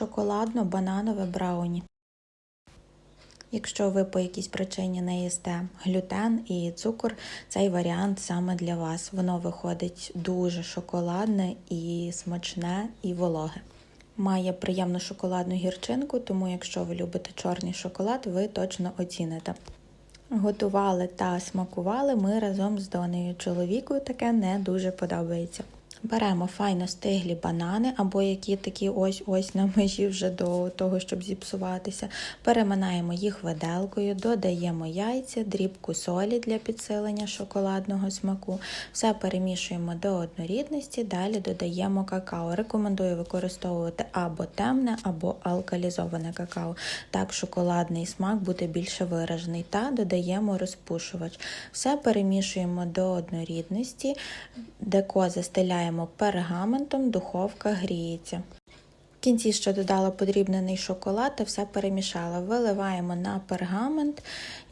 шоколадно-бананове брауні. Якщо ви по якійсь причині не їсте глютен і цукор, цей варіант саме для вас. Воно виходить дуже шоколадне і смачне, і вологе. Має приємну шоколадну гірчинку, тому якщо ви любите чорний шоколад, ви точно оціните. Готували та смакували ми разом з Донею. Чоловіку таке не дуже подобається. Беремо файно стиглі банани, або які такі ось-ось на межі вже до того, щоб зіпсуватися. Переминаємо їх виделкою, додаємо яйця, дрібку солі для підсилення шоколадного смаку. Все перемішуємо до однорідності, далі додаємо какао. Рекомендую використовувати або темне, або алкалізоване какао. Так шоколадний смак буде більше виражений. Та додаємо розпушувач. Все перемішуємо до однорідності, деко застеляємо пергаментом, духовка гріється. В кінці ще додала подрібнений шоколад та все перемішала. Виливаємо на пергамент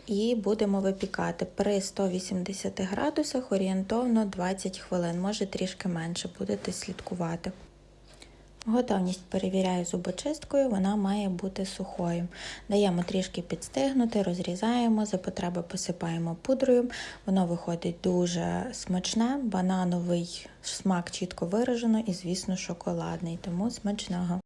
і будемо випікати при 180 градусах орієнтовно 20 хвилин, може трішки менше, будете слідкувати. Готовність перевіряю зубочисткою, вона має бути сухою. Даємо трішки підстигнути, розрізаємо, за потреби посипаємо пудрою. Воно виходить дуже смачне, банановий смак чітко виражено і, звісно, шоколадний, тому смачного.